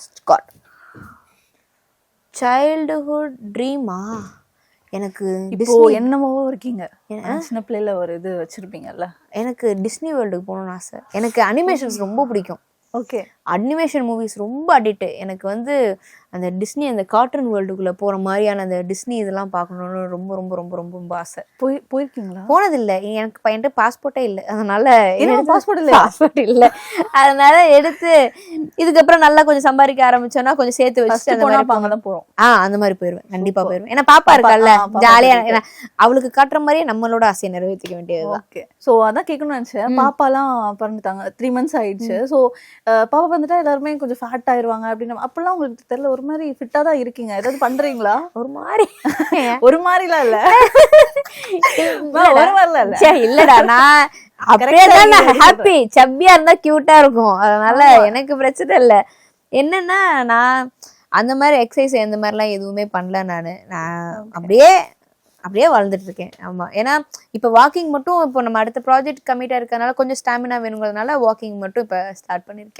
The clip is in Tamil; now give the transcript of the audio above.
லாஸ்ட் காட் சைல்டுஹுட் ட்ரீமா எனக்கு இப்போ என்னமோ இருக்கீங்க. சின்ன பிள்ளையில ஒரு இது வச்சிருப்பீங்கல்ல. எனக்கு டிஸ்னி வேர்ல்டுக்கு போகணும்னு ஆசை. எனக்கு அனிமேஷன்ஸ் ரொம்ப பிடிக்கும். ஓகே. அனிமேஷன் மூவிஸ் ரொம்ப அடிக்ட் எனக்கு வந்து அந்த டிஸ்னி அந்த கார்ட்டூன் வேர்ல்டுக்குள்ள போற மாதிரியான அந்த டிஸ்னி இதெல்லாம் பார்க்கணும்னு ரொம்ப ரொம்ப ரொம்ப ரொம்ப ரொம்ப ஆசை. போய் போயிருக்கீங்களா? போனதில்லை. எனக்கு பையன்ட்டு பாஸ்போர்ட்டே இல்லை. அதனால என்ன passport இல்லையா? பாஸ்போர்ட் இல்லை. அதனால எடுத்து இதுக்கப்புறம் நல்லா கொஞ்சம் சம்பாதிக்க ஆரம்பிச்சோன்னா கொஞ்சம் சேர்த்து வச்சுட்டு அந்த மாதிரி அப்ப அங்கதான் போறோம். ஆ அந்த மாதிரி போயிருவேன். கண்டிப்பா போயிருவேன். ஏன்னா பாப்பா இருக்கல்ல. ஆ, பாப்பா ஜாலியா இருக்கு. ஏன்னா அவளுக்கு காட்டுற மாதிரியே நம்மளோட ஆசையை நிறைவேற்றிக்க வேண்டியதுதான். ஓகே சோ அதான் கேட்கணும்னு நினைச்சேன். பாப்பாலாம் பிறந்துட்டாங்க. த்ரீ மந்த்ஸ் ஆயிடுச்சு. சோ பாப்பா வந்துட்டா எல்லாருமே கொஞ்சம் ஃபேட் ஆயிருவாங்க அப்படின்னு. அப்பெல்லாம் உங்களுக்கு தெரியல ஒரு மாதிரி ஃபிட்டா தான் இருக்கீங்க. ஏதாவது பண்றீங்களா? ஒரு மாதிரி. ஒரு மாதிரிலாம் இல்ல. ஒரு மாதிரிலாம் இல்ல. இல்லடா நான் அப்படியே தான். ஹாப்பி சப்பியா இருந்தா கியூட்டா இருக்கும். அதனால எனக்கு பிரச்சனை இல்ல. என்னன்னா நான் அந்த மாதிரி எக்ஸசைஸ் அந்த மாதிரிலாம் எதுவுமே பண்ணல நான். நான் அப்படியே அப்படியே வளர்ந்துட்டு இருக்கேன் ஆமாம் ஏன்னா இப்போ வாக்கிங் மட்டும் இப்போ நம்ம அடுத்த ப்ராஜெக்ட் கம்மிட்டாக இருக்கிறதுனால கொஞ்சம் ஸ்டாமினா வேணுங்கிறதுனால வாக்கிங் மட்டும் இப்போ ஸ்டார்ட் பண்ணியிருக்கேன்